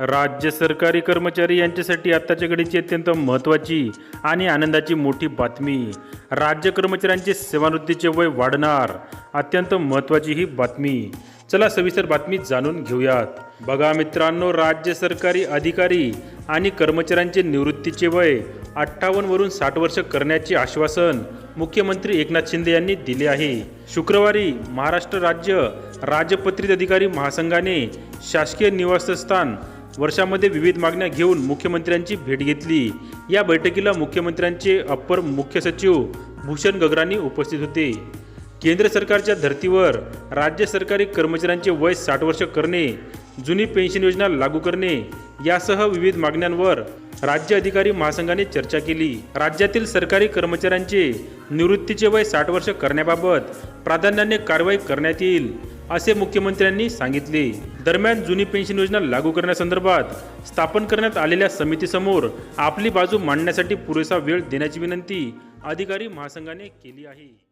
राज्य सरकारी कर्मचारी यांच्यासाठी आत्ताच्या घडीची अत्यंत महत्त्वाची आणि आनंदाची मोठी बातमी. राज्य कर्मचाऱ्यांचे सेवानिवृत्तीचे वय वाढणार अत्यंत महत्त्वाची ही बातमी. चला सविस्तर बातमी जाणून घेऊयात. बघा मित्रांनो राज्य सरकारी अधिकारी आणि कर्मचाऱ्यांचे निवृत्तीचे वय अठ्ठावन्नवरून साठ वर्ष करण्याचे आश्वासन मुख्यमंत्री एकनाथ शिंदे यांनी दिले आहे. शुक्रवारी महाराष्ट्र राज्य राजपत्रित अधिकारी महासंघाने शासकीय निवासस्थान वर्षामध्ये विविध मागण्या घेऊन मुख्यमंत्र्यांची भेट घेतली. या बैठकीला मुख्यमंत्र्यांचे अप्पर मुख्य सचिव भूषण गगरानी उपस्थित होते. केंद्र सरकारच्या धर्तीवर राज्य सरकारी कर्मचाऱ्यांचे वय साठ वर्ष करणे जुनी पेन्शन योजना लागू करणे यासह विविध मागण्यांवर राज्य अधिकारी महासंघाने चर्चा केली. राज्यातील सरकारी कर्मचाऱ्यांचे निवृत्तीचे वय साठ वर्ष करण्याबाबत प्राधान्याने कारवाई करण्यात येईल असे मुख्यमंत्र्यांनी सांगितले. दरम्यान जुनी पेन्शन योजना लागू करण्यासंदर्भात स्थापन करण्यात आलेल्या समितीसमोर आपली बाजू मांडण्यासाठी पुरेसा वेळ देण्याची विनंती अधिकारी महासंघाने केली आहे.